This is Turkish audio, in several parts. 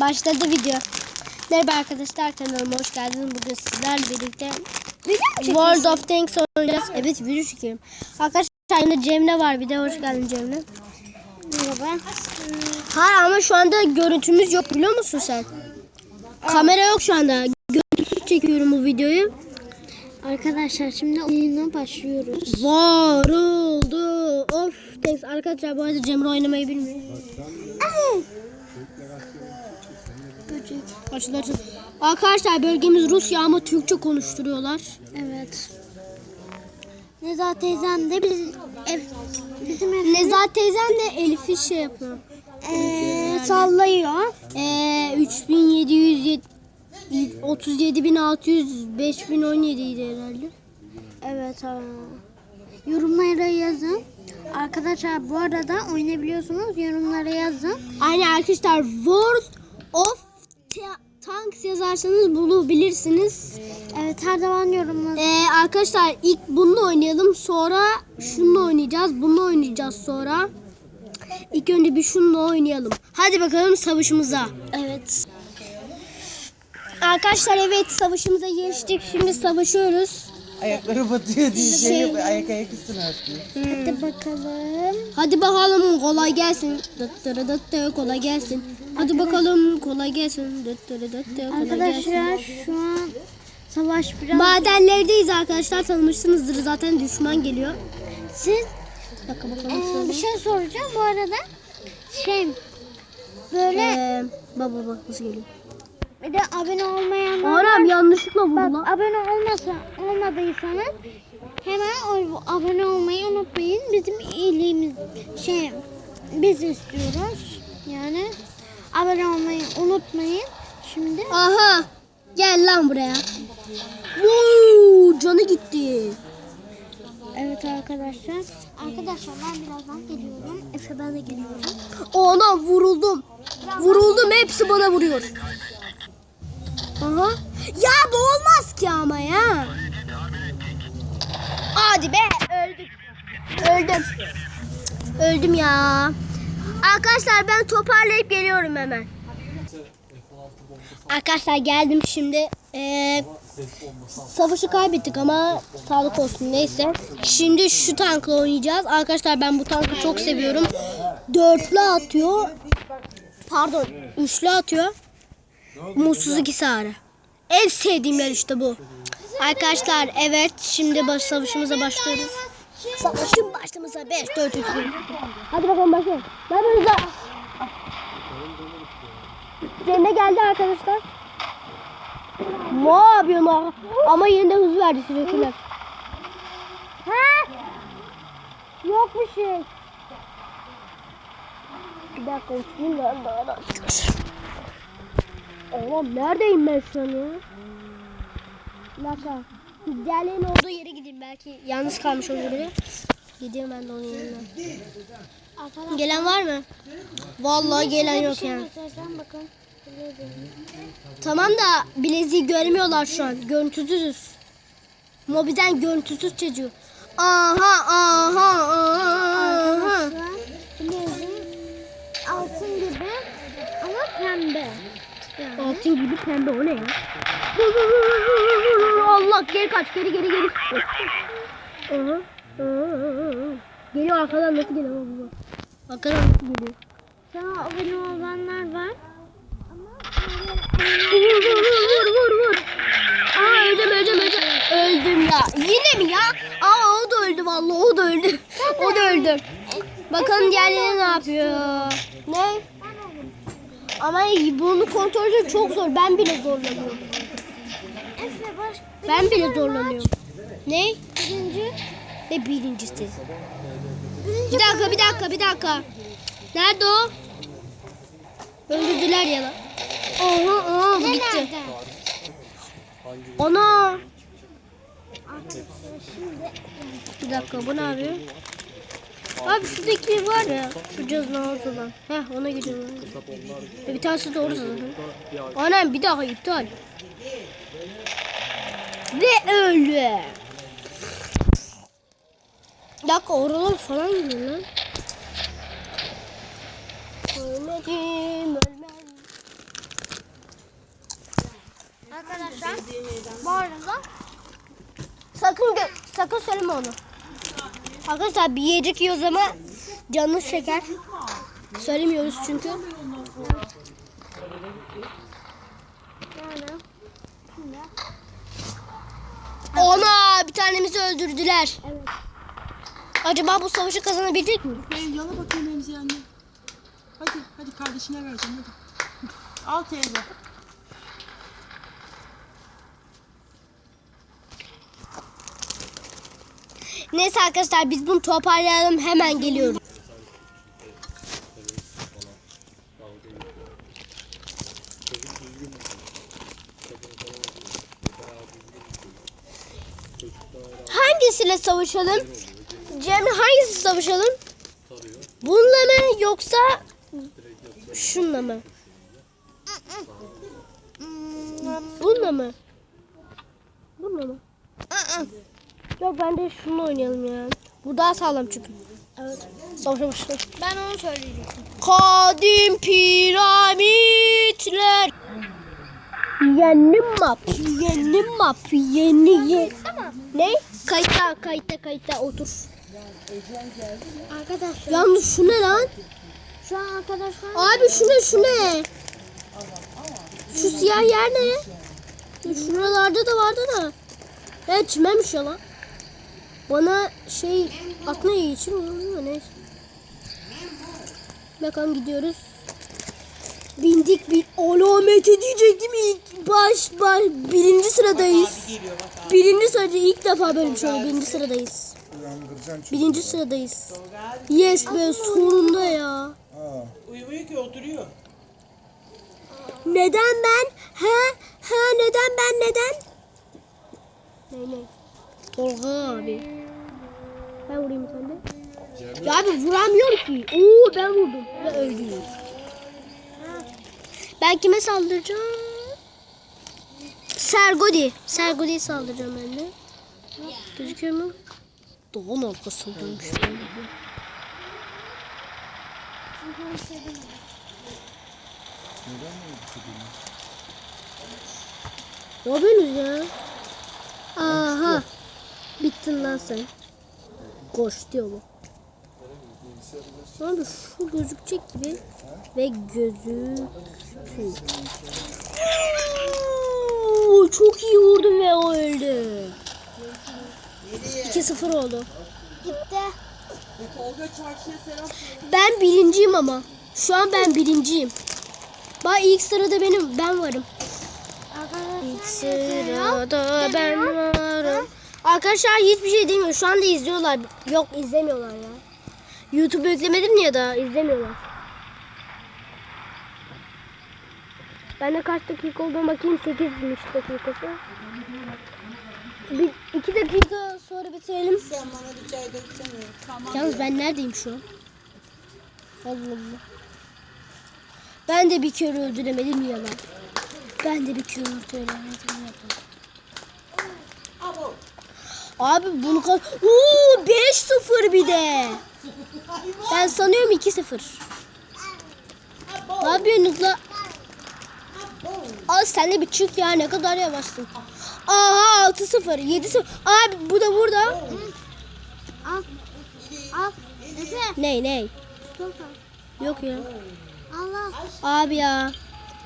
Başladı video. Merhaba arkadaşlar kanalıma hoş geldiniz. Bugün sizlerle birlikte World of Tanks oynayacağız. Evet video çekiyorum. Arkadaşlar yanında Cemre var. Bir de hoş geldin Cemre. Merhaba. Hayır ama şu anda görüntümüz yok biliyor musun sen? Kamera yok şu anda. Görüntüsüz çekiyorum bu videoyu. Arkadaşlar şimdi oyuna başlıyoruz. Var oldu. Of Tanks. Arkadaşlar bu arada Cemre oynamayı bilmiyor. Açıl. Arkadaşlar bölgemiz Rusya ama Türkçe konuşturuyorlar. Evet. Nezahat teyzem de biz ev, bizim ev Nezahat teyzem de Elif'i şey yapıyor. eee, sallıyor. Ee, 3700 37600 5017 idi herhalde. Evet. ha. Yorumlara yazın. Arkadaşlar bu arada oynayabiliyorsunuz. Yorumlara yazın. Aynen arkadaşlar World of Tanks yazarsanız bulabilirsiniz. Evet her zaman yorumlar. Ee, arkadaşlar ilk bununla oynayalım sonra şununla oynayacağız. Bununla oynayacağız sonra. İlk önce bir şununla oynayalım. Hadi bakalım savaşımıza. Evet. Arkadaşlar evet savaşımıza geçtik. Şimdi savaşıyoruz. Ayakları batıyor diye şey yapıyor. Ayak ayak üstüne atıyor. Hadi bakalım. Hadi bakalım kolay gelsin. Dıttırı dıttı kolay gelsin. Hadi bakalım kolay gelsin. Dıttırı dıttı kolay gelsin. Arkadaşlar şu an savaş biraz. Madenlerdeyiz arkadaşlar tanımışsınızdır zaten düşman geliyor. Siz dakika bakalım Ee, şöyle. bir şey soracağım bu arada. Şey böyle Ee, baba baba nasıl geliyor? bir de abone olmayanlar Anam yanlışlıkla vurdu bak lan. abone olmasa olmadıysanız hemen o, abone olmayı unutmayın. Bizim iyiliğimiz şey biz istiyoruz. Yani abone olmayı unutmayın. Şimdi Aha gel lan buraya. Vuu, canı gitti. evet arkadaşlar. Arkadaşlar ben birazdan geliyorum. Efe ben de geliyorum. Ona vuruldum. Vuruldum hepsi bana vuruyor. Aha. Ya bu olmaz ki ama ya. Hadi be öldük. Öldüm. Öldüm ya. Arkadaşlar ben toparlayıp geliyorum hemen. Arkadaşlar geldim şimdi. Ee, savaşı kaybettik ama sağlık olsun neyse. Şimdi şu tankla oynayacağız. Arkadaşlar ben bu tankı çok seviyorum. Dörtlü atıyor. Pardon üçlü atıyor. Mutsuz iki sarı. En sevdiğim yer işte bu. Arkadaşlar evet şimdi baş savaşımıza başlıyoruz. Savaşın başlaması 5 4 3 1. Hadi bakalım başlayalım. Ne yapıyorsunuz lan? Cemre geldi arkadaşlar. Ne yapıyorsun? Ama yine de hız verdi sürekli. Ha? Yok bir şey. Bir dakika uçayım ben da. Oğlum neredeyim ben şu an ya? Bir dakika. Diğerlerinin olduğu yere gideyim belki yalnız kalmış olabilir. Gidiyorum ben de onun yanına. Arkadaşlar Gelen var mı? Vallahi gelen yok şey yani. bakın. Tamam da bileziği görmüyorlar şu an. Görüntüsüzüz. Mobilden görüntüsüz çocuğu. Aha aha aha. Bileziğim altın gibi ama pembe. Yani. Altın gibi pembe o ne ya? Allah geri kaç geri geri geri. Aha. Geliyor arkadan nasıl geliyor bu? Arkadan nasıl geliyor? Sana abone olanlar var. Vur vur vur vur vur. Aa öldüm öldüm öldüm. Öldüm ya. Yine mi ya? Aa o da öldü vallahi o da öldü. o da öldü. Bakalım diğerleri ne yapıyor? Ne? Ama bunu kontrol çok zor. Ben bile zorlanıyorum. Ben bile zorlanıyorum. Ne? Birinci. Ne birincisi? Bir dakika bir dakika bir dakika. Nerede o? Öldürdüler ya lan. Oha oha bu gitti. nerede? Ana. Bir dakika bu ne yapıyor? Abi şuradaki var ya. Şu cazına olan. Heh ona gidiyorum. E, bir tanesi doğru zaten. Anam bir daha iptal. Ve öyle. Bir dakika falan gidiyor lan. Ölmedim ölmem. Arkadaşlar bu arada sakın sakın söyleme onu. Arkadaşlar bir yiyecek yiyoruz ama canlı şeker. Söylemiyoruz çünkü. Yani. Şimdi. Ona bir tanemizi öldürdüler. evet. Acaba bu savaşı kazanabilecek mi? Ben yana bakayım Emzi anne. Hadi hadi kardeşine vereceğim hadi. Al teyze. Neyse arkadaşlar biz bunu toparlayalım hemen geliyoruz. Hangisiyle savaşalım? Cemre hangisi savaşalım? Bununla mı yoksa şunla mı? Bununla mı? Bununla mı? Yok ben de şunu oynayalım ya. Bu daha sağlam çünkü. Evet. Savaşa başlayalım. Ben onu söyleyecektim. Kadim piramitler. Yeni map, yeni map, yeni ye. Ne? Kayıtta, kayıtta, kayıtta otur. Arkadaşlar Yalnız şu ne lan? şu an arkadaşlar Abi şu ne, şu ne? Şu siyah yer ne? Şuralarda da vardı da. Evet çimenmiş ya lan. Bana şey iyi için neyse. Bakalım gidiyoruz. Bindik bir alameti diyecektim ilk baş baş birinci sıradayız. Birinci sırada ilk defa böyle bir şey oluyor. Birinci sıradayız. Birinci sıradayız. Yes be sonunda ya. Uyumuyor ki oturuyor. Neden ben? He? He neden ben neden? Ne ne? Tolga abi. Ben vurayım sen de. Ya abi vuramıyor ki. Oo ben vurdum. Ve öldüm. Ben kime saldıracağım? Sergodi. Sergodi'ye saldıracağım ben de. Gözüküyor mu? Doğan arkasındaymış. Ne yapıyorsunuz ya? Aha. Bittin lan sen. Koş diyor bu. Abi şu gözükecek gibi. Ve gözüktü. Çok iyi vurdum ve o öldü. 2-0 oldu. gitti. Ben birinciyim ama. Şu an ben birinciyim. Bak ilk sırada benim ben varım. İlk sırada ben varım. Arkadaşlar hiçbir şey demiyor. Şu anda izliyorlar. Yok izlemiyorlar ya. YouTube'a yüklemedim ya da izlemiyorlar. Ben de kaç dakika olduğuna bakayım. 8'miş dakikası. Bir, iki dakika sonra bitirelim. Sen bana bir çay döksene. Tamam. Yalnız ben neredeyim şu an? Allah Allah. Ben de bir kere öldüremedim yalan. Ben de bir kere öldüremedim yalan. Abi bunu kaz... Uuu 5-0 bir de. Ben sanıyorum 2-0. Ne yapıyorsun la? Al sen de bir çık ya ne kadar yavaşsın. Aha 6-0 7-0. Abi bu da burada. Al. Al. Efe. Ney ney? Yok ya. Allah. Abi ya.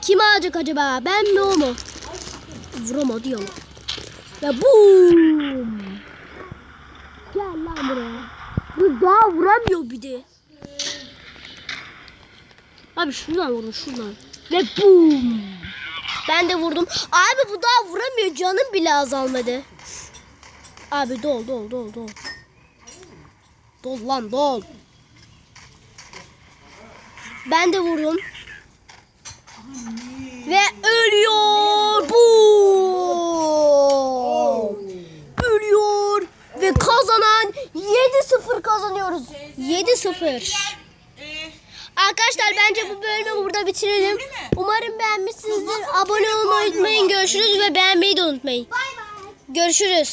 Kim alacak acaba? Ben mi o mu? Vuramadı ya. Ve boom. Gel lan buraya. Bu daha vuramıyor bir de. Abi şuradan vurun şuradan. Ve boom. Ben de vurdum. Abi bu daha vuramıyor. Canım bile azalmadı. Abi dol dol dol dol. Dol lan dol. Ben de vurdum. Ve ölüyor. Bu. Ölüyor. Ve kazanan 7-0 kazanıyoruz. 7-0. Arkadaşlar bence bu bölümü burada bitirelim. Umarım beğenmişsinizdir. Abone olmayı unutmayın. Görüşürüz ve beğenmeyi de unutmayın. Görüşürüz.